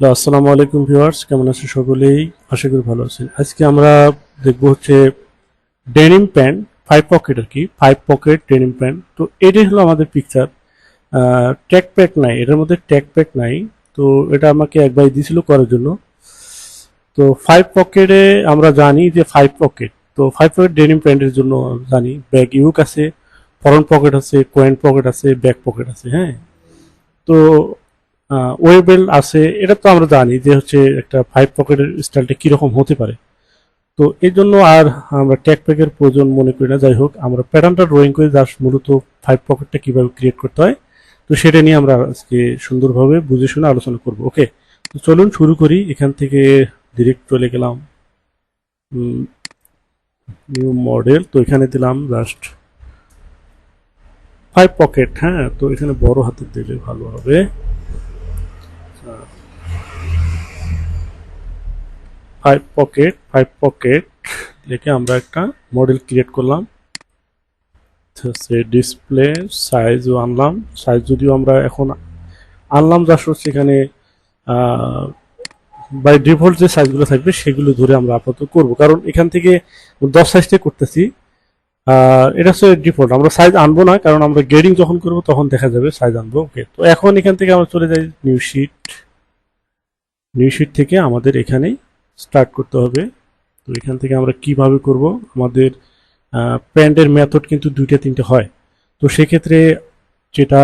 আসসালামু আলাইকুম ভিউয়ার্স, কেমন আছেন সকলেই? আশা করি ভালো আছেন। আজকে আমরা দেখব হচ্ছে ডেনিম প্যান্ট ফাইভ পকেট আর কি ফাইভ পকেট ডেনিম প্যান্ট। তো এটাই হলো আমাদের পিকচার ট্যাগ প্যাক নাই, এটার মধ্যে ট্যাগ প্যাক নাই। তো এটা আমাকে এক ভাই দিয়েছিল করার জন্য। তো ফাইভ পকেটে আমরা জানি যে ফাইভ পকেট তো ফাইভ পকেট ডেনিম প্যান্টের জন্য জানি। ব্যাগ ইউক আছে ফরন্ট পকেট আছে কোয়েন পকেট আছে ব্যাক পকেট আছে হ্যাঁ। তো ওয়েবেল আছে, এটা তো আমরা জানি যে হচ্ছে একটা ফাইভ পকেটের স্টাইলটা কীরকম হতে পারে। তো এই জন্য আর আমরা ট্যাগ প্যাকের প্রয়োজন মনে করি না। যাই হোক, আমরা প্যাটার্নটা ড্রয়িং করে জাস্ট মূলত ফাইভ পকেটটা কীভাবে ক্রিয়েট করতে হয়, তো সেটা নিয়ে আমরা আজকে সুন্দরভাবে বুঝে শুনে আলোচনা করব ওকে তো চলুন শুরু করি। এখান থেকে ডিরেক্ট চলে গেলাম। নিউ মডেল তো এখানে দিলাম জাস্ট ফাইভ পকেট হ্যাঁ? তো এখানে বড় হাতে দিলে ভালো হবে। ফাইভ পকেট ফাইভ পকেট লিখে আমরা একটা মডেল ক্রিয়েট করলাম। সে ডিসপ্লে সাইজও আনলাম। সাইজ যদিও আমরা এখন আনলাম যা সেখানে বাই ডিফল্ট যে সাইজগুলো থাকবে, সেগুলো ধরে আমরা আপাতত করব। কারণ এখান থেকে দশ সাইজটা করতেছি। এটা হচ্ছে ডিফল্ট আমরা সাইজ আনব না, কারণ আমরা গ্রেডিং যখন করব, তখন দেখা যাবে সাইজ আনব। ওকে তো এখন এখান থেকে আমরা চলে যাই নিউ শিট নিউ শিট থেকে আমাদের এখানেই স্টার্ট করতে হবে। তো এখান থেকে আমরা কীভাবে করব? আমাদের প্যান্টের মেথড কিন্তু দুইটা তিনটে হয়। তো সেক্ষেত্রে যেটা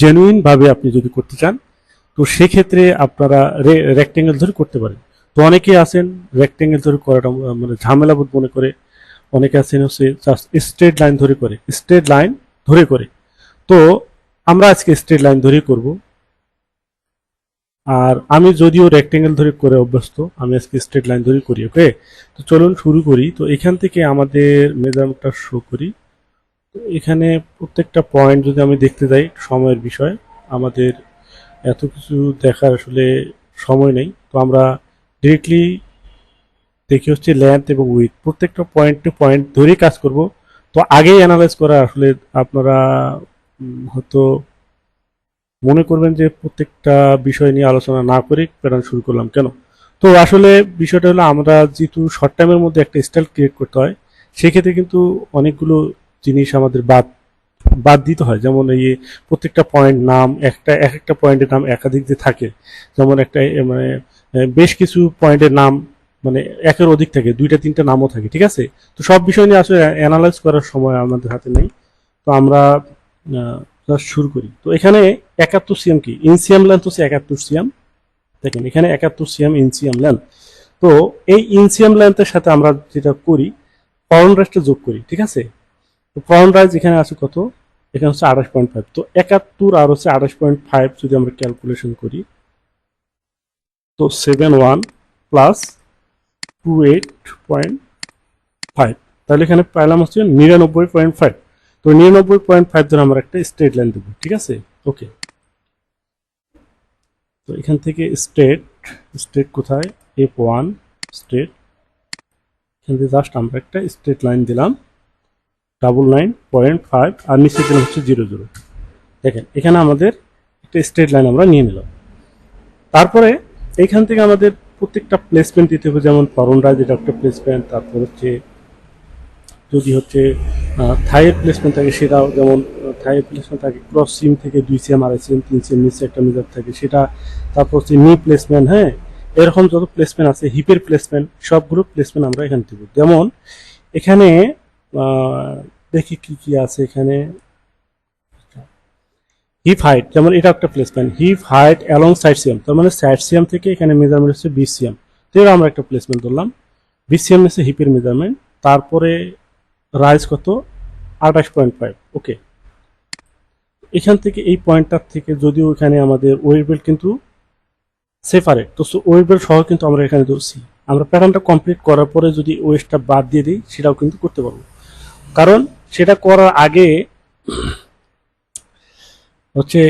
জেনুইন ভাবে আপনি যদি করতে চান, তো সেক্ষেত্রে আপনারা রেক্টেঙ্গেল ধরে করতে পারেন। তো অনেকে আছেন রেক্টেঙ্গেল ধরে করাটা মানে ঝামেলাবোধ মনে করে। অনেকে আছেন হচ্ছে জাস্ট স্ট্রেট লাইন ধরে করে। স্ট্রেট লাইন ধরে করে। তো আমরা আজকে স্ট্রেট লাইন ধরেই করব। আর আমি যদিও রেক্টেঙ্গেল ধরে করে অভ্যস্ত, আমি আজকে স্ট্রেট লাইন ধরে করি ওকে তো চলুন শুরু করি। তো এখান থেকে আমাদের মেজারমেন্টটা শো করি। তো এখানে প্রত্যেকটা পয়েন্ট যদি আমি দেখতে যাই, সময়ের বিষয়, আমাদের এত কিছু দেখার আসলে সময় নেই। তো আমরা ডিরেক্টলি দেখি হচ্ছে লেন্থ এবং উইথ প্রত্যেকটা পয়েন্ট টু পয়েন্ট ধরেই কাজ করব। তো আগেই অ্যানালাইজ করা আসলে আপনারা হয়তো মনে করবেন যে প্রত্যেকটা বিষয় নিয়ে আলোচনা না করে প্যাটার্ন শুরু করলাম, কেন? তো আসলে বিষয়টা হলো আমরা যেহেতু শর্ট টাইমের মধ্যে একটা স্টাইল ক্রিয়েট করতে হয়, সেক্ষেত্রে কিন্তু অনেকগুলো জিনিস আমাদের বাদ বাদ দিতে হয়। যেমন এই প্রত্যেকটা পয়েন্ট নাম, একটা এক একটা পয়েন্টের নাম একাধিক যে থাকে, যেমন একটা মানে বেশ কিছু পয়েন্টের নাম মানে একের অধিক থাকে, দুইটা, তিনটা নামও থাকে, ঠিক আছে? তো সব বিষয় নিয়ে আসলে অ্যানালাইজ করার সময় আমাদের হাতে নেই। তো আমরা শুরু করি। তো এখানে একাত্তর সিএম কি? ইনসিয়াম লেন্থ হচ্ছে একাত্তর সিএম। দেখেন, এখানে একাত্তর সিএম ইনসিয়াম লেন্থ তো এই ইনসিয়াম লেন্থের সাথে আমরা যেটা করি ফরন রাইসটা যোগ করি, ঠিক আছে? তো ফরন রাইস এখানে আছে কত? এখানে হচ্ছে আঠাশ পয়েন্ট ফাইভ তো একাত্তর আর হচ্ছে আঠাশ পয়েন্ট ফাইভ যদি আমরা ক্যালকুলেশন করি, তো seven one plus two eight point five তাহলে এখানে পাইলাম হচ্ছে নিরানব্বই পয়েন্ট ফাইভ তো নিরানব্বই পয়েন্ট ফাইভ ধরে আমরা একটা স্ট্রেট লাইন দেবো, ঠিক আছে? ওকে তো এখান থেকে স্ট্রেট স্ট্রেট কোথায়? এফ ওয়ান স্ট্রেট এখান থেকে জাস্ট আমরা একটা স্ট্রেট লাইন দিলাম। ডাবল নাইন পয়েন্ট ফাইভ আর নিচে দিলাম হচ্ছে জিরো জিরো দেখেন, এখানে আমাদের একটা স্ট্রেট লাইন আমরা নিয়ে নিলাম। তারপরে এইখান থেকে আমাদের প্রত্যেকটা প্লেসমেন্ট দিতে হবে, যেমন ফরন রাইজ এটা একটা প্লেসমেন্ট তারপর হচ্ছে যদি হচ্ছে থাইয়ের প্লেসমেন্ট থাকে সেটাও যেমন থাইয়ের প্লেসমেন্ট থাকে ক্রস সিম থেকে দুই সিএম আড়াই সিএম তিন সিএম নিচে একটা মেজার থাকে, সেটা তারপর হচ্ছে নি প্লেসমেন্ট হ্যাঁ? এরকম যত প্লেসমেন্ট আছে হিপের প্লেসমেন্ট সবগুলো প্লেসমেন্ট আমরা এখানে দেবো। যেমন, এখানে দেখি কি কি আছে এখানে। হিপ হাইট যেমন এটা একটা placement hip height along side CM তার মানে সাইড সিএম থেকে এখানে মেজারমেন্ট হচ্ছে বিশ সিএম তো আমরা একটা প্লেসমেন্ট ধরলাম। বিশ সিএম হচ্ছে হিপের মেজারমেন্ট তারপরে রাইজ কত? আঠাশ পয়েন্ট ফাইভ ওকে। এখান থেকে এই পয়েন্টটার থেকে যদিও এখানে আমাদের ওয়েট বেল্ট কিন্তু সেপারেট তো ওয়েট বেল্ট সহ কিন্তু আমরা এখানে ধরছি। আমরা প্যাটার্নটা কমপ্লিট করার পরে যদি ওয়েস্টটা বাদ দিয়ে দিই, সেটাও কিন্তু করতে পারব। কারণ সেটা করার আগে হচ্ছে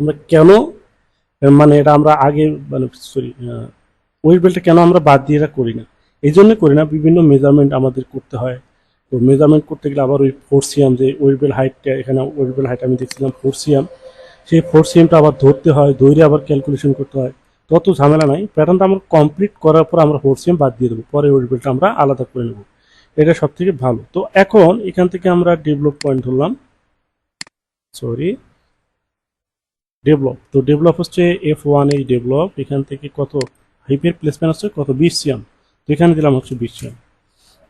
আমরা কেন মানে এটা আমরা আগে মানে সরি ওয়েট বেল্টটা কেন আমরা বাদ দিয়ে এটা করি না? এই জন্য করি না, বিভিন্ন মেজারমেন্ট আমাদের করতে হয়। তো মেজারমেন্ট করতে গেলে আবার ওই ফোর সিএম যে ওয়েবেল হাইটটা এখানে ওয়েবেল হাইট আমি দেখছিলাম ফোর সিএম সেই ফোর সিএমটা আবার ধরতে হয় দৈরে আবার ক্যালকুলেশন করতে হয়। তত ঝামেলা নাই। প্যাটার্নটা আমরা কমপ্লিট করার পর আমরা ফোর সিএম বাদ দিয়ে দেবো। পরে ওয়েবেলটা আমরা আলাদা করে নেব। এটা সব থেকে ভালো। তো এখন এখান থেকে আমরা ডেভেলপ পয়েন্ট ধরলাম। সরি ডেভেলপ তো ডেভেলপ হচ্ছে এফ ওয়ান এই ডেভেলপ এখান থেকে কত? হাইপের প্লেসমেন্ট হচ্ছে কত? বিশ সিএম তো এখানে দিলাম হচ্ছে বিশ সিএম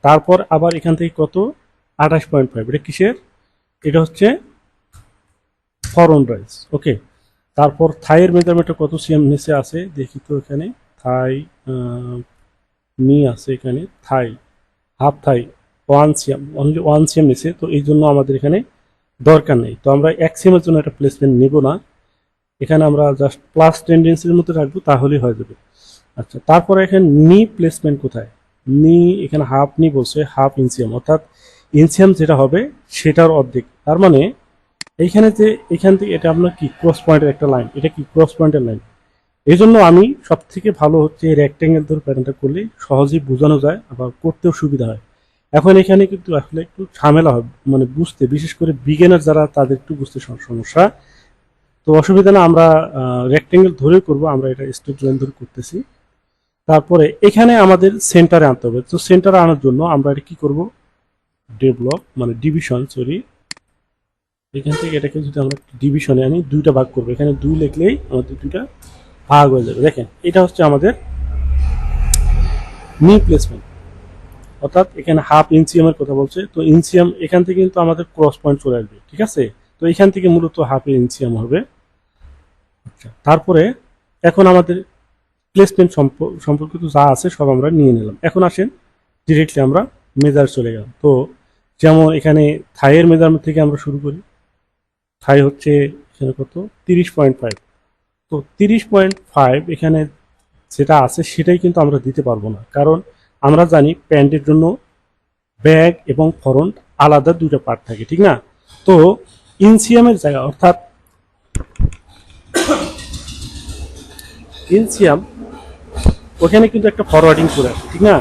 তারপর আবার এখান থেকে কত? আঠাশ পয়েন্ট ফাইভ এটা কিসের? এটা হচ্ছে ফরন রাইস ওকে। তারপর থাইয়ের মেজারমেন্টটা কত সিএম নিচে আছে? দেখি তো এখানে। থাই নি আছে এখানে। Thigh, half thigh, one CM only one CM নিচে। তো এই জন্য আমাদের এখানে দরকার নেই। তো আমরা এক সিএমের জন্য একটা প্লেসমেন্ট নেব না। এখানে আমরা জাস্ট প্লাস টেন্ডেন্সির মধ্যে রাখব, তাহলেই হয়ে যাবে। আচ্ছা তারপরে এখানে নি প্লেসমেন্ট কোথায়? নি এখানে হাফ নি বলছে হাফ ইনসিয়াম অর্থাৎ ইনসিয়াম যেটা হবে সেটার অর্ধেক। তার মানে এইখানে যে, এখান থেকে এটা আপনার কি ক্রস পয়েন্টের একটা লাইন এটা কি ক্রস পয়েন্টের লাইন এই জন্য আমি সব থেকে ভালো হচ্ছে রেক্টেঙ্গেল ধরে প্যাটার্নটা করলে সহজেই বোঝানো যায়, আবার করতেও সুবিধা হয়। এখন এখানে কিন্তু আসলে একটু ঝামেলা হবে মানে বুঝতে, বিশেষ করে বিজ্ঞানের যারা, তাদের একটু বুঝতে সমস্যা। তো অসুবিধা না, আমরা রেক্টেঙ্গেল ধরে করব, আমরা এটা স্টেট লাইন ধরে করতেছি। তারপরে এখানে আমাদের সেন্টারে আনতে হবে। তো সেন্টারে আনার জন্য আমরা এটা কি করব? ডেভেলপ মানে ডিভিশন সরি এখান থেকে এটাকে যদি আমরা ডিভিশনে আনি, দুইটা ভাগ করব। এখানে দুই লিখলেই আমাদের দুইটা ভাগ হয়ে যাবে। দেখেন, এটা হচ্ছে আমাদের নি প্লেসমেন্ট অর্থাৎ এখানে হাফ ইঞ্চিয়াম এর কথা বলছে। তো ইঞ্চিয়াম এখান থেকে কিন্তু আমাদের ক্রস পয়েন্ট চলে আসবে, ঠিক আছে? তো এখান থেকে মূলত হাফ ইঞ্চিয়াম হবে। আচ্ছা তারপরে এখন আমাদের প্লেসমেন্ট সম্পর্কিত যা আছে সব আমরা নিয়ে নিলাম। এখন আসেন ডিরেক্টলি আমরা মেজার চলে গেলাম। তো যেমন এখানে থাইয়ের মেজারমেন্ট থেকে আমরা শুরু করি। থাই হচ্ছে এখানে কত? তিরিশ পয়েন্ট ফাইভ তো তিরিশ পয়েন্ট ফাইভ এখানে যেটা আছে সেটাই কিন্তু আমরা দিতে পারব না। কারণ আমরা জানি প্যান্টের জন্য ব্যাগ এবং ফরন্ট আলাদা দুটো পার্ট থাকে, ঠিক না? তো ইনসিয়ামের জায়গা, অর্থাৎ ইনসিয়াম ওখানে কিন্তু একটা ফরওয়ার্ডিং করে আছে ঠিক না?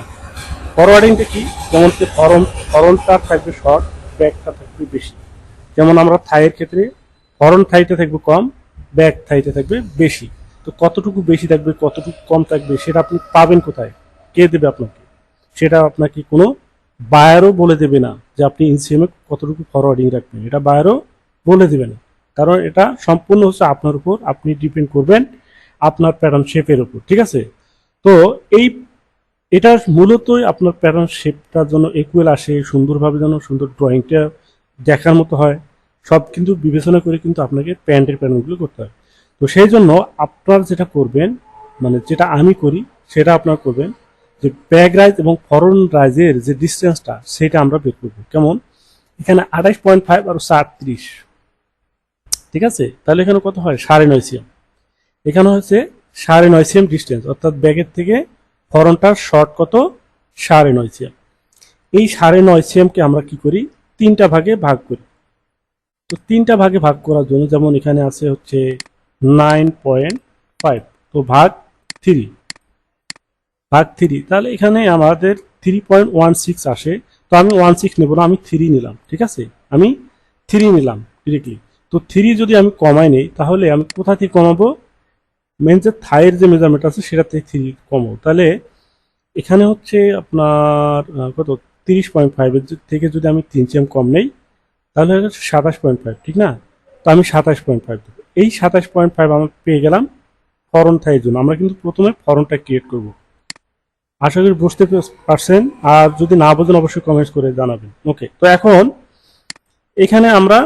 ফরওয়ার্ডিংটা কি? যেমন ফরম ফরনটা থাকবে শর্ট ব্যাকটা থাকবে বেশি। যেমন আমরা থাইয়ের ক্ষেত্রে ফরন থাইতে থাকবে কম ব্যাক থাইতে থাকবে বেশি। তো কতটুকু বেশি থাকবে, কতটুকু কম থাকবে, সেটা আপনি পাবেন কোথায়? কে দেবে আপনাকে? সেটা আপনাকে কোনো বায়ারও বলে দেবে না যে আপনি ইনসিএমে কতটুকু ফরওয়ার্ডিং রাখবেন। এটা বায়ারও বলে দেবে না। কারণ এটা সম্পূর্ণ হচ্ছে আপনার উপর, আপনি ডিপেন্ড করবেন আপনার প্যাটার্ন শেপের উপর, ঠিক আছে? তো এই এটা মূলতই আপনার প্যাটার্ন শেপটার জন্য একুয়েল আসে, সুন্দরভাবে যেন সুন্দর ড্রয়িংটা দেখার মতো হয়, সব কিন্তু বিবেচনা করে কিন্তু আপনাকে প্যান্টের প্যাটার্নগুলো করতে হয়। তো সেই জন্য আপনার যেটা করবেন মানে যেটা আমি করি, সেটা আপনার করবেন যে ব্যাক রাইজ এবং ফরন রাইজের যে ডিস্টেন্সটা সেটা আমরা বের করব। কেমন? এখানে আঠাইশ পয়েন্ট ফাইভ আর সাতত্রিশ ঠিক আছে? তাহলে এখানে কত হয়? সাড়ে নয় সিএম এখানে হচ্ছে সাড়ে নয় সিএম ডিস্টেন্স অর্থাৎ ব্যাগের থেকে ফরনটার শর্ট কত? সাড়ে নয় সিএম। এই সাড়ে নয় সিএমকে আমরা কি করি? তিনটা ভাগে ভাগ করি। তো তিনটা ভাগে ভাগ করার জন্য যেমন এখানে আছে হচ্ছে নাইন পয়েন্ট ফাইভ তো ভাগ থ্রি ভাগ থ্রি তাহলে এখানে আমাদের থ্রি পয়েন্ট ওয়ান সিক্স আসে। তো আমি ওয়ান সিক্স নেব না, আমি থ্রি নিলাম, ঠিক আছে? আমি থ্রি নিলাম ডিরেক্টলি তো থ্রি যদি আমি কমাই নেই, তাহলে আমি কোথা থেকে কমাবো? মেন যে থাইয়ের যে মেজারমেন্ট আছে, সেটা থেকে থ্রি কমাবো তাহলে এখানে হচ্ছে আপনার কত? তিরিশ পয়েন্ট ফাইভের থেকে যদি আমি তিন সিএম কম নেই, তাহলে সাতাশ পয়েন্ট ফাইভ ঠিক না? তো আমি সাতাশ পয়েন্ট ফাইভ দেবো। এই সাতাশ পয়েন্ট ফাইভ আমরা পেয়ে গেলাম ফরন থাইয়ের জন্য। আমরা কিন্তু প্রথমে ফরনটা ক্রিয়েট করব। আশা করি বুঝতে পারছেন? আর যদি না বোঝেন, অবশ্যই কমেন্টস করে জানাবেন। ওকে তো এখন এখানে আমরা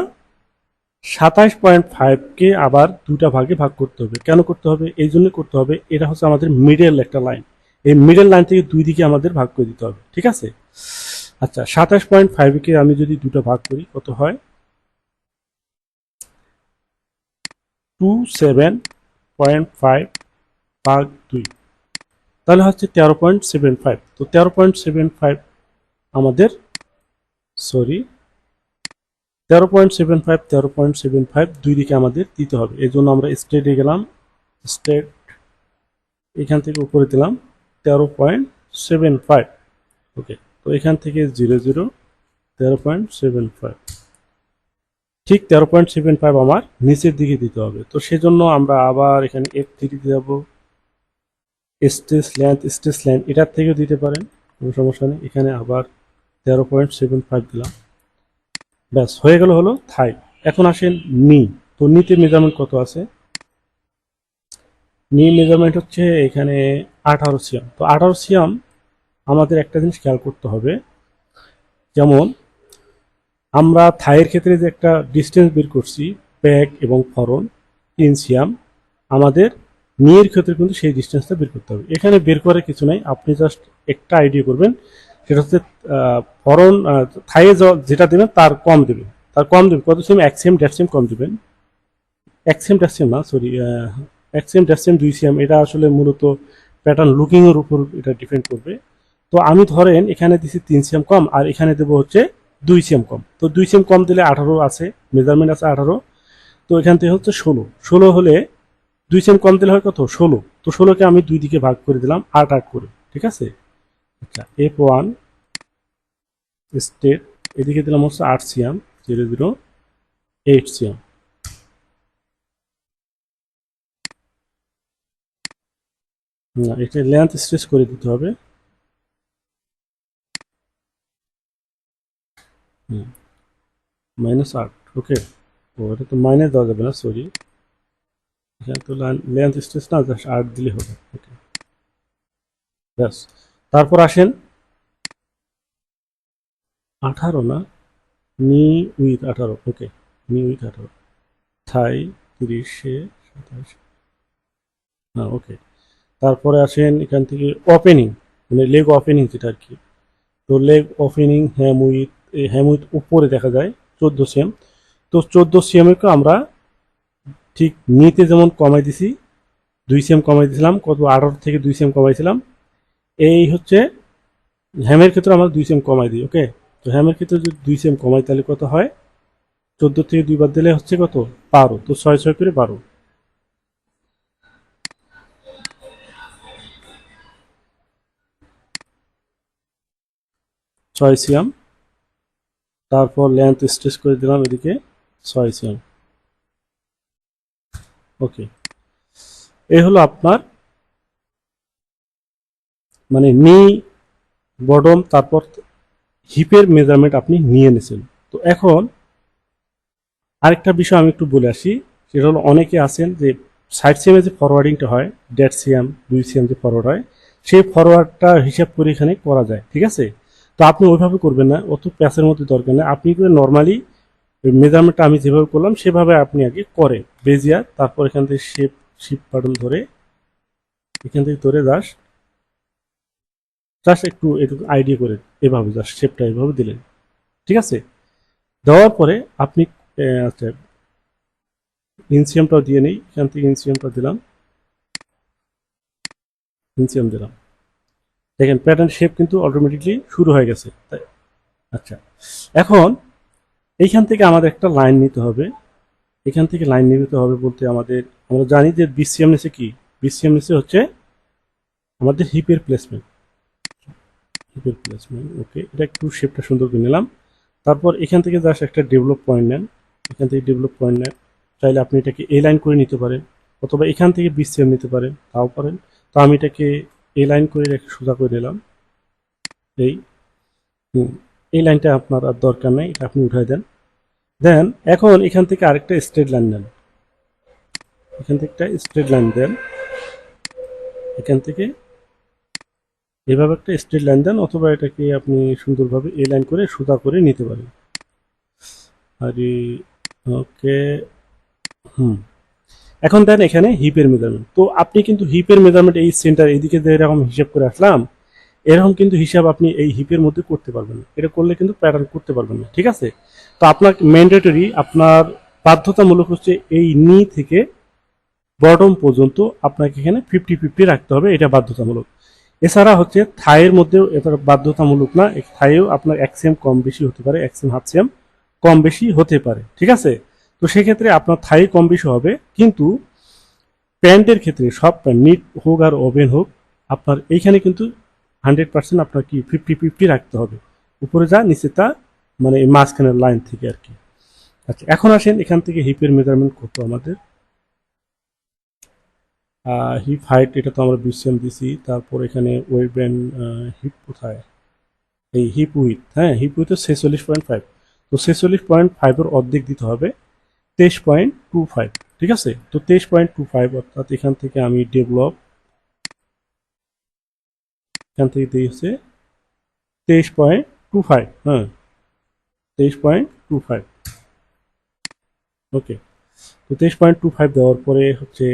সাতাশ পয়েন্ট ফাইভকে আবার দুটা ভাগে ভাগ করতে হবে। কেন করতে হবে? এই জন্য করতে হবে। এটা হচ্ছে আমাদের মিডল একটা লাইন এই মিডল লাইন থেকে দুই দিকে আমাদের ভাগ করে দিতে হবে। ঠিক আছে? আচ্ছা সাতাশ পয়েন্ট ফাইভকে আমি যদি দুটো ভাগ করি, কত হয়? টু সেভেন পয়েন্ট ফাইভ ভাগ দুই। তাহলে হচ্ছে তেরো পয়েন্ট সেভেন ফাইভ। তো তেরো পয়েন্ট সেভেন ফাইভ আমাদের সরি তেরো পয়েন্ট সেভেন ফাইভ, তেরো পয়েন্ট সেভেন ফাইভ দুই দিকে আমাদের দিতে হবে। এই জন্য আমরা স্টেটে গেলাম স্টেট এখান থেকে উপরে দিলাম, তেরো পয়েন্ট সেভেন ফাইভ। ওকে তো এখান থেকে জিরো জিরো তেরো পয়েন্ট সেভেন ফাইভ। ঠিক তেরো পয়েন্ট সেভেন ফাইভ আমার নিচের দিকে দিতে হবে। তো সেজন্য আমরা আবার এখানে এফ থ্রি দিয়ে যাব স্টেজ লেন্থ স্টেজ লেন্থ এটার থেকেও দিতে পারেন, কোনো সমস্যা নেই। এখানে আবার তেরো পয়েন্ট সেভেন ফাইভ দিলাম। ব্যাস, হয়ে গেল হলো থাই। এখন আসেন নি তো নিতে মেজারমেন্ট কত আছে? নি মেজারমেন্ট হচ্ছে এখানে আঠারো সিএম তো আঠারো সিএম আমাদের একটা জিনিস খেয়াল করতে হবে। যেমন, আমরা থাইয়ের ক্ষেত্রে যে একটা ডিস্টেন্স বের করছি ব্যাক এবং ফরন, তিন সিএম আমাদের নিয়ের ক্ষেত্রে কিন্তু সেই ডিস্টেন্সটা বের করতে হবে। এখানে বের করার কিছু নাই, আপনি জাস্ট একটা আইডিয়া করবেন সেটা হচ্ছে ফরন থাইয়ে যেটা দেবেন তার কম দেবেন। তার কম দেবেন। কত সিএম এক সিএম দেড় সিএম কম দেবেন। এক সিএম দেড় সিএম না? সরি এক সিএম দেড় সিএম দুই সিএম এটা আসলে মূলত প্যাটার্ন লুকিংয়ের উপর এটা ডিপেন্ড করবে। তো আমি ধরেন, এখানে দিছি তিন সিএম কম, আর এখানে দেবো হচ্ছে দুই সিএম কম। তো দুই সিএম কম দিলে আঠারো আছে মেজারমেন্ট আছে আঠারো। তো এখান থেকে হচ্ছে ষোলো। ষোলো হলে দুই সিএম কম দিলে হয় কত? ষোলো। তো ষোলোকে আমি দুই দিকে ভাগ করে দিলাম, আট আট করে। ঠিক আছে? আচ্ছা এফ ওয়ান স্টেট এদিকে দিলাম হচ্ছে আট CM zero zero eight CM এটা লেন্থ স্ট্রেচ করে দিতে হবে। মাইনাস আট ওকে ও, এটা তো মাইনাস দেওয়া যাবে না সরি এখানে তো লেন্থ স্ট্রেচ না জাস্ট আট দিলে হবে ওকে ব্যাস। তারপর আসেন আঠারো না? নি উইথ আঠারো, ওকে, নি উইথ আঠারো। থাই তিরিশে সাতাশ হ্যাঁ ওকে। তারপরে আসেন এখান থেকে ওপেনিং মানে লেগ ওপেনিং যেটা আর কি। তো leg opening hem width hem width উপরে দেখা যায়, চোদ্দ সিএম তো চোদ্দ সিএমকে আমরা ঠিক নিতে যেমন কমাই দিছি, দুই সিএম কমাই দিয়েছিলাম কত? আঠারো থেকে দুই সিএম কমাইছিলাম। এই হচ্ছে হ্যামের ক্ষেত্রে আমরা দুই সেম কমাই দিই ওকে তো হ্যামের ক্ষেত্রে যদি দুই সেম কমাই, তাহলে কত হয়? চোদ্দ থেকে দুইবার দিলে হচ্ছে কত? বারো। তো ছয় ছয় করে বারো। ছয় সিএম তারপর লেন্থ স্ট্রেচ করে দিলাম এদিকে ছয় সিএম ওকে এই হলো আপনার মানে নি বটম তারপর হিপের মেজারমেন্ট আপনি নিয়ে নিয়েছেন তো এখন আরেকটা বিষয় আমি একটু বলে আসি, সেটা হলো অনেকে আছেন যে সাইড সিএমে যে ফরওয়ার্ডিংটা হয়, দেড় সিএম দুই সিএম যে ফরওয়ার্ড হয়, সেই ফরওয়ার্ডটা হিসাব করে এখানে করা যায়, ঠিক আছে? তো আপনি ওইভাবে করবেন না, অত প্যাসের মধ্যে দরকার নেই। আপনি করে নর্মালি মেজারমেন্টটা আমি যেভাবে করলাম, সেভাবে আপনি আগে করেন বেজিয়ার তারপর এখান থেকে শেপ শিপ বাটন ধরে, এখান থেকে ধরে জাস্ট জাস্ট একটু একটু আইডিয়া করে এভাবে জাস্ট শেপটা এভাবে দিলেন। ঠিক আছে? দেওয়ার পরে আপনি আচ্ছা ইনসিয়ামটাও দিয়ে নেই। এখান থেকে ইনসিয়ামটা দিলাম। ইনসিয়াম দিলাম। দেখেন প্যাটার্ন শেপ কিন্তু অটোমেটিকলি শুরু হয়ে গেছে। তাই আচ্ছা। এখন এইখান থেকে আমাদের একটা লাইন নিতে হবে। এখান থেকে লাইন নিতে হবে বলতে আমাদের, আমরা জানি যে বিসিএম নিচে কি? বিসিএম নিচে হচ্ছে আমাদের হিপের প্লেসমেন্ট হিপের প্লেসমেন্ট ওকে এটা একটু শেপটা সুন্দর করে নিলাম। তারপর এখান থেকে জাস্ট একটা ডেভেলপ পয়েন্ট নেন। এখান থেকে ডেভেলপ পয়েন্ট নেন। চাইলে আপনি এটাকে এ লাইন করে নিতে পারেন, অথবা এখান থেকে বিসিএম নিতে পারেন, তাও পারেন। তো আমি এটাকে এ লাইন করে রেখে সোজা করে নিলাম। এই এই লাইনটা আপনার আর দরকার নেই, এটা আপনি উঠাই দেন। দেন এখন এখান থেকে আরেকটা স্ট্রেট লাইন নেন। এখান থেকে একটা স্ট্রেট লাইন দেন। এখান থেকে এভাবে একটা স্ট্রেট লাইন দেন অথবা এটাকে আপনি সুন্দরভাবে এ লাইন করে সুতা করে নিতে পারেন। আর, ওকে, হুম। এখন দেন এখানে হিপের মেজারমেন্ট তো আপনি কিন্তু হিপের মেজারমেন্ট এই সেন্টার এইদিকে এরকম হিসাব করে আসলাম, এরকম কিন্তু হিসাব আপনি এই হিপের মধ্যে করতে পারবেন না। এটা করলে কিন্তু প্যাটার্ন করতে পারবেন না, ঠিক আছে? তো আপনার ম্যান্ডেটরি আপনার বাধ্যতামূলক হচ্ছে এই নি থেকে বটম পর্যন্ত আপনাকে এখানে ফিফটি ফিফটি রাখতে হবে, এটা বাধ্যতামূলক। এছাড়া হচ্ছে থাইয়ের মধ্যেও এটা বাধ্যতামূলক না থাইয়েও আপনার এক সেম কম বেশি হতে পারে, এক সেম, হাফ সেম কম বেশি হতে পারে, ঠিক আছে? তো সেক্ষেত্রে আপনার থাই কম বেশি হবে, কিন্তু প্যান্টের ক্ষেত্রে সব প্যান্ট, নিট হোক আর ওভেন হোক, আপনার এইখানে কিন্তু হান্ড্রেড পার্সেন্ট আপনার কি ফিফটি ফিফটি রাখতে হবে। উপরে যা, নিচে তা মানে মাঝখানের লাইন থেকে আর কি। আচ্ছা এখন আসেন, এখান থেকে হিপের মেজারমেন্ট করতো আমাদের। হিপ হাইট এটা তো আমরা বিসিএম দিছি, তারপর এখানে ওয়েব ব্যান্ড হিপ কোথায়? এই হিপ উইথ হ্যাঁ হিপ উইথ ছেচল্লিশ পয়েন্ট ফাইভ তো ছেচল্লিশ পয়েন্ট ফাইভের অর্ধেক দিতে হবে, তেইশ পয়েন্ট টু ফাইভ ঠিক আছে? তো তেইশ পয়েন্ট টু ফাইভ অর্থাৎ এখান থেকে আমি ডেভেলপ এখান থেকে দিয়েছে তেইশ পয়েন্ট টু ফাইভ হ্যাঁ তেইশ পয়েন্ট টু ফাইভ ওকে তো তেইশ পয়েন্ট টু ফাইভ দেওয়ার পরে হচ্ছে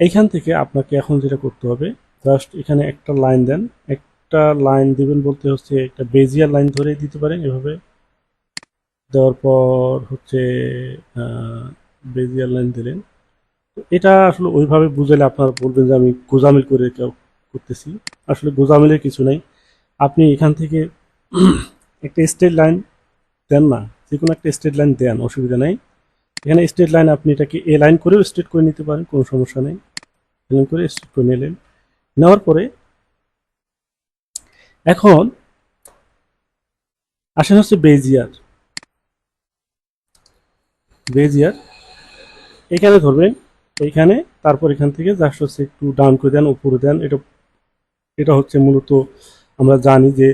এইখান থেকে আপনাকে এখন যেটা করতে হবে জাস্ট এখানে একটা লাইন দেন। একটা লাইন দিবেন বলতে হচ্ছে একটা বেজিয়ার লাইন ধরে দিতে পারেন এভাবে। দেওয়ার পর হচ্ছে বেজিয়ার লাইন দিলেন। এটা আসলে ওইভাবে বুঝালে আপনারা বলবেন যে আমি গোজামিল করে করতেছি। আসলে গোজামিলের কিছু নাই। আপনি এখান থেকে একটা স্ট্রেট লাইন দেন না যে কোনো একটা স্ট্রেট লাইন দেন, অসুবিধা নাই। এখানে স্ট্রেট লাইন আপনি এটাকে এ লাইন করেও স্ট্রেট করে নিতে পারেন, কোনো সমস্যা নেই। এলাইন করে স্ট্রেট নিলেন নেওয়ার পরে এখন আসেন হচ্ছে বেজিয়ার। বেজিয়ার, এখানে ধরবেন এইখানে তারপর এখান থেকে জাস্ট হচ্ছে একটু ডাউন করে দেন, উপরে দেন, এটা এটা হচ্ছে মূলত আমরা জানি যে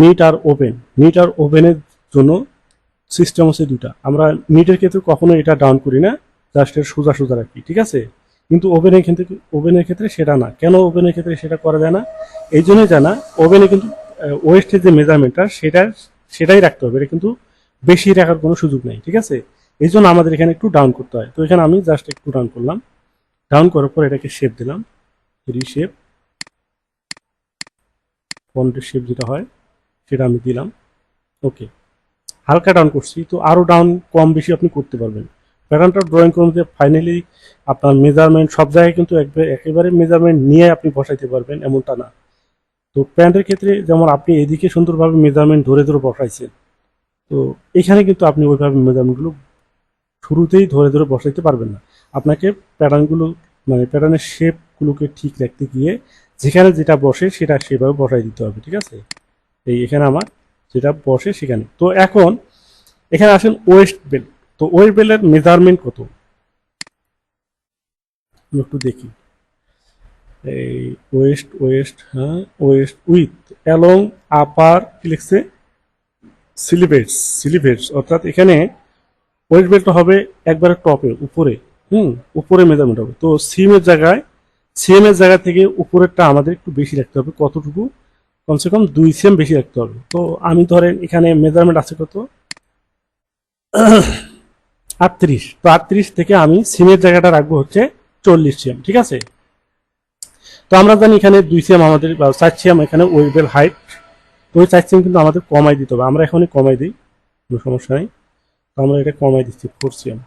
নিট আর ওপেন নিট আর ওপেনের জন্য সিস্টেম হচ্ছে দুটা আমরা নিটের ক্ষেত্রে কখনো এটা ডাউন করি না, জাস্ট এর সোজা সোজা রাখি, ঠিক আছে? কিন্তু ওভেনের ক্ষেত্রে ওভেনের ক্ষেত্রে সেটা না। কেন ওভেনের ক্ষেত্রে সেটা করা যায় না? এই জন্যই জানা, ওভেনে কিন্তু ওয়েস্টের যে মেজারমেন্টটা সেটা, সেটাই রাখতে হবে। এটা কিন্তু বেশি রাখার কোনো সুযোগ নেই, ঠিক আছে? এই জন্য আমাদের এখানে একটু ডাউন করতে হয়। তো এখানে আমি জাস্ট একটু ডাউন করলাম। ডাউন করার পর এটাকে শেপ দিলাম। রিশেপ ফন্টের শেপ যেটা হয়, সেটা আমি দিলাম। ওকে হালকা ডাউন করছি। তো আরও ডাউন কম বেশি আপনি করতে পারবেন। প্যাটার্নটা ড্রয়িং করুন যে ফাইনালি আপনার মেজারমেন্ট সব জায়গায় কিন্তু একবারে মেজারমেন্ট নিয়ে আপনি বসাইতে পারবেন, এমনটা না। তো প্যান্টের ক্ষেত্রে যেমন আপনি এদিকে সুন্দরভাবে মেজারমেন্ট ধরে ধরে বসাইছেন, তো এখানে কিন্তু আপনি ওইভাবে মেজারমেন্টগুলো শুরুতেই ধরে ধরে বসাইতে পারবেন না। আপনাকে প্যাটার্নগুলো মানে প্যাটার্নের শেপগুলোকে ঠিক রাখতে গিয়ে যেখানে যেটা বসে সেটা সেভাবে বসাই দিতে হবে, ঠিক আছে? এই এখানে আমার যেটা বসে সেখানে। তো এখন, এখানে আসেন ওয়েস্ট বেল্ট তো ওয়েস্ট বেল্টের মেজারমেন্ট কত? একটু দেখি। এই ওয়েস্ট ওয়েস্ট হ্যাঁ ওয়েস্ট উইথ অ্যালং আপার, কি লিখছে? সিলিভেটস সিলিভেটস। অর্থাৎ এখানে ওয়েস্ট বেল্ট হবে একবারে টপে, উপরে, হুম, উপরে মেজারমেন্ট হবে। তো সিমের জায়গায় সিএম এর জায়গা থেকে উপরেরটা আমাদের একটু বেশি রাখতে হবে। কতটুকু? কমসে কম দুই সিএম বেশি রাখতে হবে। তো আমি ধরেন এখানে মেজারমেন্ট আছে কত? আটত্রিশ। তো আটত্রিশ থেকে আমি সিমের জায়গাটা রাখব হচ্ছে চল্লিশ সিএম, ঠিক আছে? তো আমরা জানি এখানে দুই সিএম আমাদের চার সিএম এখানে ওয়েবের হাইট তো ওই চার সিএম কিন্তু আমাদের কমাই দিতে হবে। আমরা এখনই কমাই দিই, কোনো সমস্যা নেই। তো আমরা এটা কমাই দিচ্ছি ফোর সিএম।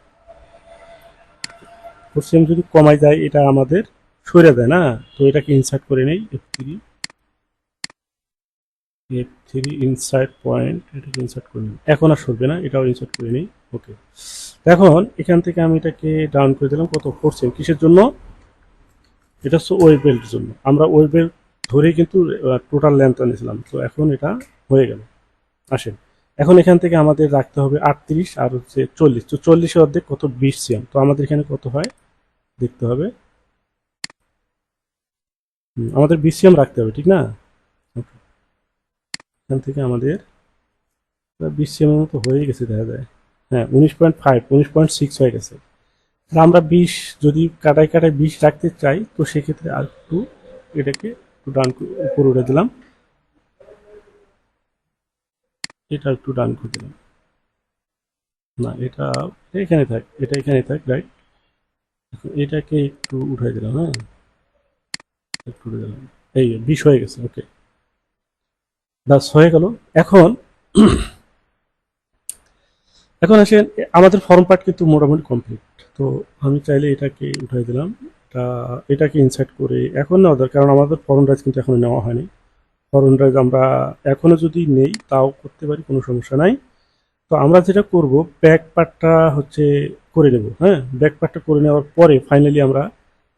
ফোর সিএম যদি কমাই যায়, এটা আমাদের সরে দেয় না? তো এটাকে ইনসার্ট করে নেই F three F three insert point এটাকে ইনসার্ট করে নিই। এখন আর সরবে না, এটাও ইনসার্ট করে নিই। ওকে এখন এখান থেকে আমি এটাকে ডাউন করে দিলাম, কত? সিএম কিসের জন্য? এটা হচ্ছে ওয়েব বেল্টের জন্য। আমরা ওয়েব বেল্ট ধরেই কিন্তু টোটাল লেন্থ আনিয়েছিলাম তো এখন এটা হয়ে গেল। আসেন। এখন এখান থেকে আমাদের রাখতে হবে আটত্রিশ আর হচ্ছে চল্লিশ। তো চল্লিশের অর্ধেক কত? বিশ সিএম তো আমাদের এখানে কত হয়? দেখতে হবে। আমাদের বিশ সিএম রাখতে হবে, ঠিক না. এখান থেকে আমাদের, বিশ সিএম মতো হয়ে গেছে, দেখা যায়। হ্যাঁ উনিশ পয়েন্ট ফাইভ উনিশ পয়েন্ট সিক্স হয়ে গেছে। তাহলে আমরা বিশ, যদি কাটায় কাটায় বিশ রাখতে চাই, তো সেক্ষেত্রে আর একটু এটাকে একটু ডান উপরে উঠে দিলাম। এটা একটু ডান করে দিলাম। না, এটা এখানে থাক, এটা এখানে থাক রাইট এটাকে একটু উঠাই দিলাম হ্যাঁ? একটু উঠে দিলাম। এই বিষ হয়ে গেছে ওকে বাস হয়ে গেল। এখন এখন আসেন, আমাদের ফর্ম পার্ট কিন্তু মোটামুটি কমপ্লিট তো আমি চাইলে এটাকে উঠাই দিলাম। এটা এটাকে ইনসার্ট করে এখন নেওয়া দরকার, কারণ আমাদের ফর্ম রাইজ কিন্তু এখনও নেওয়া হয়নি। ফর্ম রাইজ আমরা এখনও যদি নেই, তাও করতে পারি, কোনো সমস্যা নাই। তো আমরা যেটা করব ব্যাক পার্টটা হচ্ছে করে নেব হ্যাঁ? ব্যাক পার্টটা করে নেওয়ার পরে ফাইনালি আমরা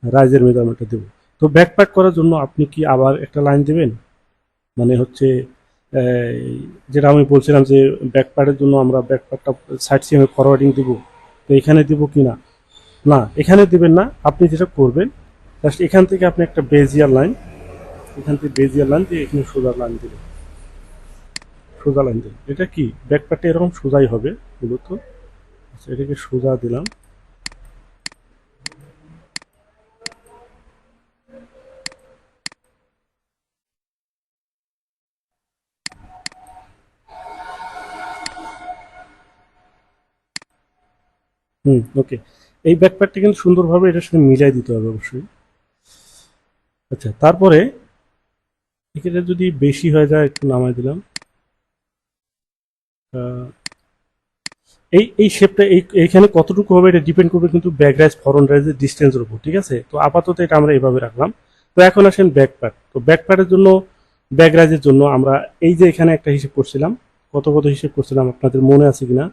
রাইজের মেজারমেন্টটা দেবো। তো ব্যাক পার্ট করার জন্য আপনি কি আবার একটা লাইন দেবেন? মানে হচ্ছে যেটা আমি বলছিলাম যে ব্যাকপ্যাডের জন্য আমরা ব্যাকপ্যাডটা সাইড সিএমে ফরওয়ার্ডিং দিব, তো এখানে দিব কি না? না, এখানে দিবেন না, আপনি যেটা করবেন জাস্ট এখান থেকে আপনি একটা বেজিয়ার লাইন এখান থেকে বেজিয়ার লাইন দিয়ে এখানে সোজা লাইন দিবেন। সোজা লাইন দিন এটা কি? ব্যাকপ্যাডটা এরকম সোজাই হবে মূলত আচ্ছা এটাকে সোজা দিলাম। হুম ওকে এই ব্যাকপ্যাকটা কিন্তু সুন্দরভাবে এটার সাথে মিলাই দিতে হবে অবশ্যই। আচ্ছা তারপরে এটা যদি বেশি হয়ে যায়, একটু নামাই দিলাম। এই এই শেপটা এই, এইখানে কতটুকু হবে এটা ডিপেন্ড করবে কিন্তু ব্যাক রাইজ ফরন রাইজের ডিস্টেন্সের উপর, ঠিক আছে? তো আপাতত এটা আমরা এইভাবে রাখলাম। তো এখন আসেন ব্যাক প্যাড তো ব্যাক প্যাডের জন্য ব্যাক রাইজের জন্য আমরা এই যে এখানে একটা হিসেব করছিলাম, কত কত হিসেব করছিলাম আপনাদের মনে আছে কিনা?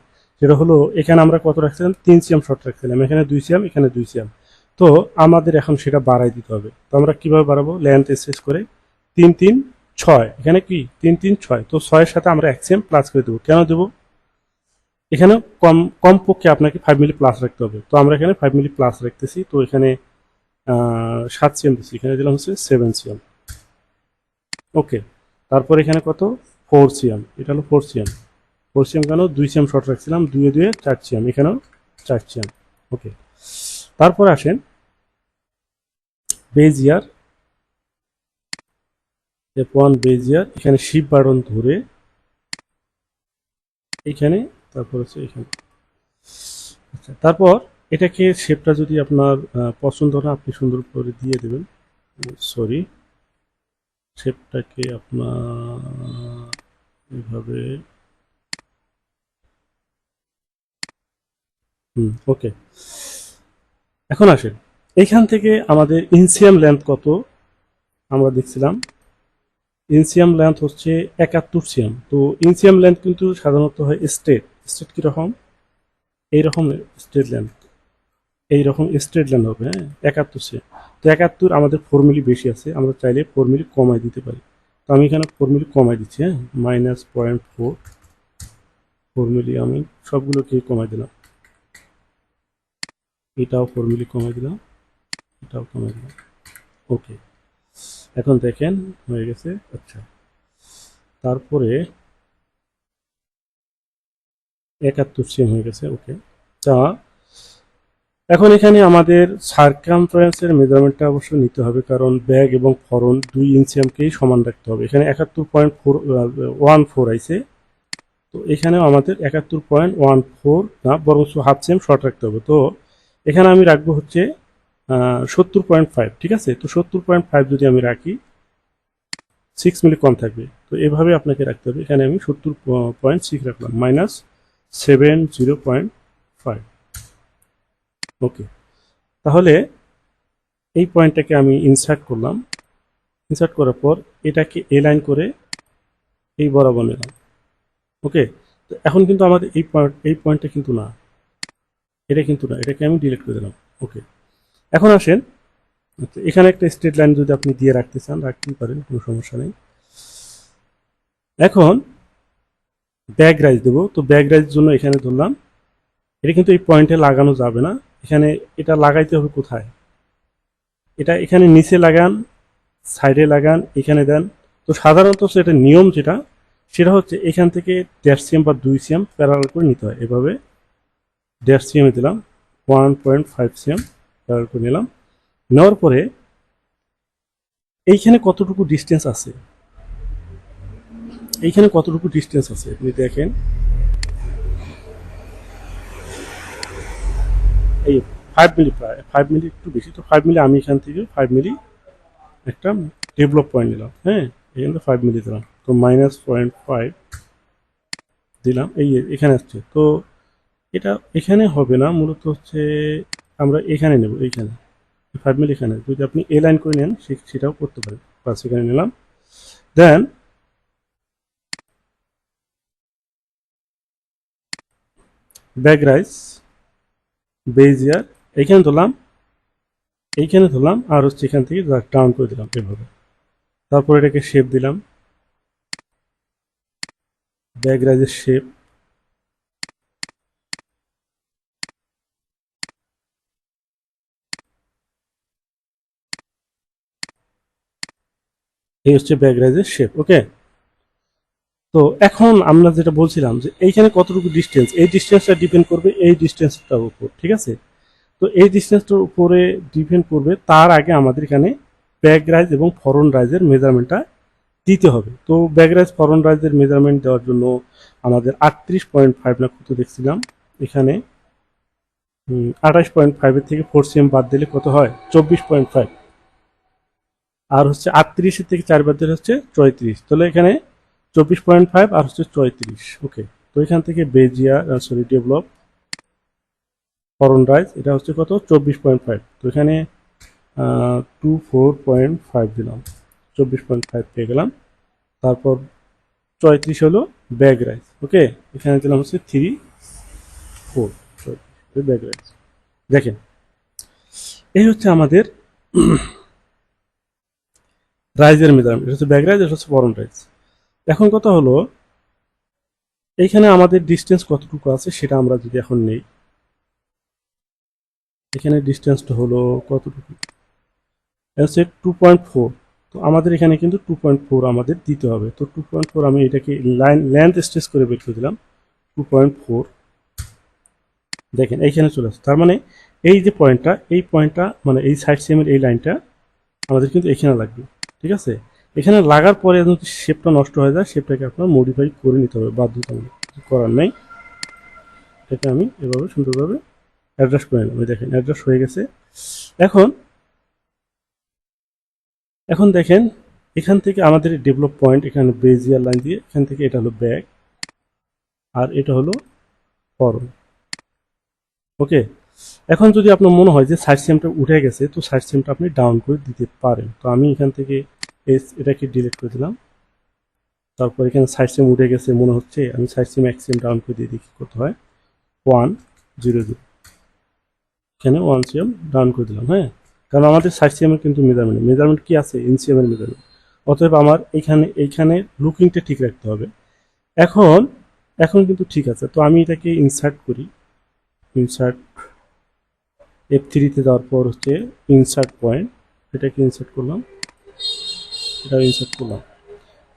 সেটা হলো, এখানে আমরা কত রাখছিলাম? তিন সিএম শর্ট রাখছিলাম। এখানে দুই সিএম, এখানে দুই সিএম। তো আমাদের এখন সেটা বাড়াই দিতে হবে। তো আমরা কীভাবে বাড়াবো? লেন্থ স্পেস করে তিন তিন, ছয়। এখানে কি? তিন তিন, ছয়। তো ছয়ের সাথে আমরা এক সিএম প্লাস করে দেবো। কেন দেবো? এখানে কম, কমপক্ষে আপনাকে ফাইভ মিলি প্লাস রাখতে হবে। তো আমরা এখানে ফাইভ মিলি প্লাস রাখতেছি। তো এখানে সাত সিএম দিচ্ছি। এখানে দিলাম হচ্ছে সেভেন সিএম। ওকে তারপর এখানে কত? Four CM. এটা হলো ফোর সিএম। সিএম কেন? দুই সিএম শর্ট রাখছিলাম, দুয়ে দুয়ে চার সিএম এখানেও চার সিএম ওকে তারপর আসেন বেজিয়ার এফ ওয়ান বেজিয়ার এখানে শিপ বাটন ধরে, এখানে, তারপর হচ্ছে এখানে। আচ্ছা তারপর এটাকে শেপটা যদি আপনার পছন্দ না আপনি সুন্দর করে দিয়ে দেবেন। সরি শেপটাকে আপনার, এইভাবে হুম ওকে এখন আসেন। এইখান থেকে আমাদের ইনসিয়াম লেন্থ কত? আমরা দেখছিলাম, ইনসিয়াম লেন্থ হচ্ছে একাত্তর সিয়াম তো ইনসিয়াম লেন্থ কিন্তু সাধারণত হয় স্ট্রেট স্ট্রেট কীরকম? এইরকম স্ট্রেট লেন্থ এইরকম স্ট্রেট লেন্থ হবে হ্যাঁ? একাত্তর সিএম তো একাত্তর আমাদের ফোর মিলি বেশি আছে, আমরা চাইলে ফোর মিলি কমাই দিতে পারি। তো আমি এখানে ফোর মিলি কমাই দিচ্ছি হ্যাঁ? Minus point four four milli আমি সবগুলোকে কমাই দিলাম। এটাও ফোর মিলি কমাই দিলাম, এটাও কমাই দিলাম। ওকে এখন দেখেন, হয়ে গেছে। আচ্ছা। তারপরে একাত্তর সিএম হয়ে গেছে। ওকে তা এখন এখানে আমাদের সার্কামফারেন্সের মেজারমেন্টটা অবশ্য নিতে হবে, কারণ ব্যাগ এবং ফরন দুই ইঞ্চিয়ামকেই সমান রাখতে হবে। এখানে একাত্তর পয়েন্ট ফোর ওয়ান ফোর আইছে। তো এখানেও আমাদের একাত্তর পয়েন্ট ওয়ান ফোর না বরং হাফ সেম শর্ট রাখতে হবে। তো এখানে আমি রাখব হচ্ছে সত্তর পয়েন্ট ফাইভ ঠিক আছে? তো সত্তর পয়েন্ট ফাইভ যদি আমি রাখি সিক্স মিলি কম থাকবে। তো এভাবে আপনাকে রাখতে হবে। এখানে আমি সত্তর পয়েন্ট সিক্স রাখলাম minus seven zero point five okay তাহলে এই পয়েন্টটাকে আমি ইনসার্ট করলাম। ইনসার্ট করার পর এটাকে এ লাইন করে এই বরাবর নিলাম। ওকে তো এখন কিন্তু আমাদের এই পয়েন্ট এই পয়েন্টটা কিন্তু না। এটা কিন্তু না এটাকে আমি ডিলিট করে দিলাম ওকে এখন আসেন আচ্ছা, এখানে একটা স্ট্রেট লাইন যদি আপনি দিয়ে রাখতে চান রাখতেই পারেন কোনো সমস্যা নেই। এখন ব্যাগ রাইজ দেবো তো ব্যাগ রাইজের জন্য এখানে ধরলাম এটা কিন্তু এই পয়েন্টে লাগানো যাবে না এখানে এটা লাগাইতে হবে কোথায়? এটা এখানে নিচে লাগান সাইডে লাগান এখানে দেন তো সাধারণত সেটা নিয়ম যেটা সেটা হচ্ছে এখান থেকে দেড় সিএম বা দুই সিএম প্যারাল করে নিতে হয় এভাবে। দেড় সিএমে দিলাম ওয়ান পয়েন্ট ফাইভ সিএম করে নিলাম। নেওয়ার পরে এইখানে কতটুকু ডিস্টেন্স আছে? এইখানে কতটুকু ডিস্টেন্স আছে? আপনি দেখেন। এই ফাইভ মিলি প্রায় ফাইভ মিলি একটু বেশি, তো ফাইভ মিলি আমি এখান থেকে ফাইভ মিলি একটা ডেভেলপ পয়েন্ট নিলাম হ্যাঁ? এখান থেকে ফাইভ মিলি দিলাম, তো মাইনাস পয়েন্ট ফাইভ দিলাম, এই এখানে আসছে, তো এটা এখানে হবে না, মূলত হচ্ছে আমরা এখানে নেব, এইখানে। ফাইভ মিলি এখানে। যদি আপনি এ লাইন করে নেন সেটাও করতে পারেন। বাস, এখানে নিলাম। দেন ব্যাক রাইস বেজিয়ার এইখানে ধরলাম। এইখানে ধরলাম, আর হচ্ছে এখান থেকে টার্ন করে দিলাম এভাবে। তারপর এটাকে শেপ দিলাম। ব্যাগ রাইজের শেপ এই হচ্ছে ব্যাগ রাইজের শেপ ওকে তো এখন আমরা যেটা বলছিলাম যে এইখানে কতটুকু ডিস্টেন্স এই ডিস্টেন্সটা ডিপেন্ড করবে এই ডিস্টেন্সটার উপর, ঠিক আছে? তো এই ডিস্টেন্সটার উপরে ডিপেন্ড করবে, তার আগে আমাদের এখানে ব্যাক রাইজ এবং ফরন রাইজের মেজারমেন্টটা দিতে হবে। তো ব্যাক রাইজ ফরন রাইজের মেজারমেন্ট দেওয়ার জন্য আমাদের আটত্রিশ পয়েন্ট ফাইভ না কত দেখছিলাম? এখানে আঠাশ পয়েন্ট ফাইভের থেকে ফোর সিএম বাদ দিলে কত হয়? চব্বিশ পয়েন্ট ফাইভ আর হচ্ছে আটত্রিশের থেকে চার বাদ হচ্ছে চৌত্রিশ। তাহলে এখানে চব্বিশ পয়েন্ট ফাইভ আর হচ্ছে চৌত্রিশ। ওকে, তো এখান থেকে বেজিয়া সরি ডেভেলপ ফরন রাইজ এটা হচ্ছে কত? চব্বিশ পয়েন্ট ফাইভ। তো এখানে টু ফোর পয়েন্ট ফাইভ দিলাম। চব্বিশ পয়েন্ট ফাইভ পেয়ে গেলাম। তারপর চৌত্রিশ হলো ব্যাগ রাইজ। ওকে, এখানে দিলাম হচ্ছে থ্রি ফোর। Bag rise. দেখেন, এই হচ্ছে আমাদের রাইজের মেজারমেন্ট এটা হচ্ছে ব্যাগ রাইজ, এটা হচ্ছে ফরন রাইজ। এখন কথা হলো এইখানে আমাদের ডিস্টেন্স কতটুকু আছে সেটা আমরা যদি এখন নেই। এখানে ডিস্টেন্সটা হলো কতটুকু? হচ্ছে টু পয়েন্ট ফোর তো আমাদের এখানে কিন্তু টু পয়েন্ট ফোর আমাদের দিতে হবে। তো টু পয়েন্ট ফোর আমি এটাকে লাইন লেন্থ স্ট্রেস করে বের করে দিলাম টু পয়েন্ট ফোর দেখেন, এইখানে চলে আসছে। তার মানে এই যে পয়েন্টটা এই পয়েন্টটা মানে এই সাইড সেমের এই লাইনটা আমাদের কিন্তু এখানে লাগবে। ঠিক আছে? এখানে লাগার পরে যদি শেপটা নষ্ট হয়ে যায় শেপটাকে আপনার মডিফাই করে নিতে হবে, বাধ্যতামূলক। করার নেই। এটা আমি এভাবে সুন্দরভাবে অ্যাড্রেস করে নিলাম দেখেন অ্যাড্রেস হয়ে গেছে। এখন এখন দেখেন, এখান থেকে আমাদের ডেভেলপ পয়েন্ট এখানে বেজিয়ার লাইন দিয়ে, এখান থেকে এটা হলো ব্যাক আর এটা হলো ফরন ওকে এখন যদি আপনার মনে হয় যে সাইড সিমটা উঠে গেছে, তো সাইড সিমটা আপনি ডাউন করে দিতে পারেন। তো আমি এখান থেকে এটাকে ডিলিট করে দিলাম। তারপর এখানে সাইড সিম উঠে গেছে মনে হচ্ছে, আমি সাইড সিম এক সিম ডাউন করে দিয়ে দেখি কত হয়। ওয়ান জিরো জিরো এখানে ওয়ান সিএম ডাউন করে দিলাম হ্যাঁ? কারণ আমাদের সাইড সিএমের কিন্তু মেজারমেন্ট মেজারমেন্ট কি আছে? ইনসিএমের মেজারমেন্ট অতএব আমার এইখানে এইখানে লুকিংটা ঠিক রাখতে হবে। এখন এখন কিন্তু ঠিক আছে। তো আমি এটাকে ইনসার্ট করি। ইনসার্ট এফ থ্রিতে দেওয়ার পর হচ্ছে ইনসার্ট পয়েন্ট এটাকে ইনসার্ট করলাম এটা ইনসার্ট করলাম।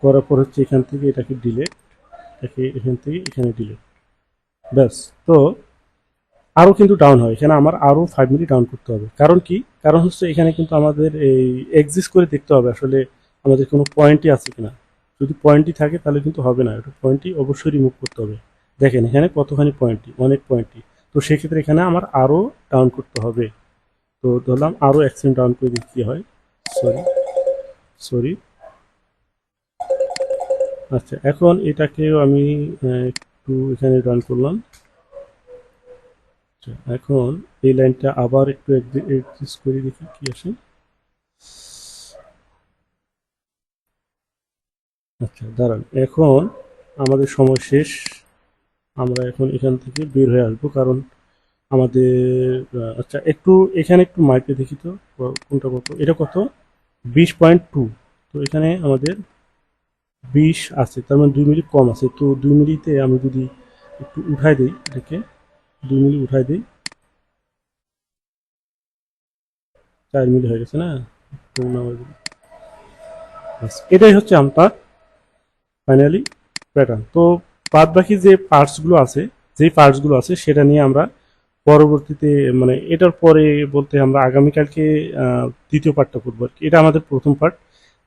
করার পর হচ্ছে এখান থেকে এটাকে ডিলেট এটাকে এখান থেকে এখানে ডিলেট ব্যাস, তো আরও কিন্তু ডাউন হয়। এখানে আমার আরও ফাইভ মিনিট ডাউন করতে হবে। কারণ কি? কারণ হচ্ছে এখানে কিন্তু আমাদের এই এক্সিস্ট করে দেখতে হবে আসলে আমাদের কোনো পয়েন্টই আছে কিনা। যদি পয়েন্টই থাকে তাহলে কিন্তু হবে না। এটা পয়েন্টই অবশ্যই রিমুভ করতে হবে। দেখেন এখানে কতখানি পয়েন্টই অনেক পয়েন্টই তো সেক্ষেত্রে এখানে আমার আরও ডাউন করতে হবে। তো ধরলাম আরও অ্যাক্সিডেন্ট ডাউন করে দিতে কী হয়? সরি সরি আচ্ছা এখন এটাকেও আমি একটু এখানে রান করলাম। আচ্ছা এখন এই লাইনটা আবার একটু এডজাস্ট করে দেখি কি আসে। আচ্ছা দাঁড়ান, এখন আমাদের সময় শেষ। আমরা এখন এখান থেকে বের হয়ে আসব, কারণ আমাদের আচ্ছা একটু এখানে একটু মাইপে দেখি তো কোনটা কত? এটা কত? বিশ পয়েন্ট টু। তো এখানে আমাদের বিশ আছে, তার মানে দুই মিনিট কম আছে। তো দুই মিনিটে আমি যদি একটু উঠাই দিই এটাকে, দুই মিনিট উঠাই দিই। চার মিনিট হয়ে গেছে না? এটাই হচ্ছে আমার ফাইনালি প্যাটার্ন তো বাদ বাকি যে পার্টসগুলো আছে, যেই পার্টসগুলো আছে, সেটা নিয়ে আমরা পরবর্তীতে মানে এটার পরে বলতে আমরা আগামীকালকে দ্বিতীয় পার্টটা করব আর কি। এটা আমাদের প্রথম পার্ট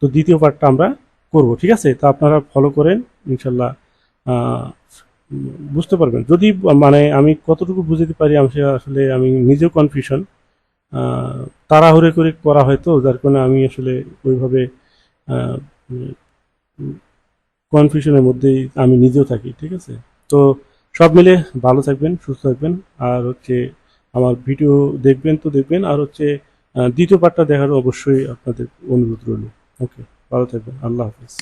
তো দ্বিতীয় পার্টটা আমরা করব, ঠিক আছে? তো আপনারা ফলো করেন, ইনশাল্লাহ বুঝতে পারবেন। যদি মানে আমি কতটুকু বুঝতে পারি, আমি আসলে আমি নিজেও কনফিউশন তাড়াহুড়ে করে করা হয়তো যার কারণে আমি আসলে ওইভাবে কনফিউশনের মধ্যেই আমি নিজেও থাকি, ঠিক আছে? তো সব মিলে ভালো থাকবেন, সুস্থ থাকবেন। আর হচ্ছে আমার ভিডিও দেখবেন তো দেখবেন, আর হচ্ছে দ্বিতীয় পার্টটা দেখার অবশ্যই আপনাদের অনুরোধ রইল। ওকে ভালো থাকবেন। আল্লাহ হাফিজ।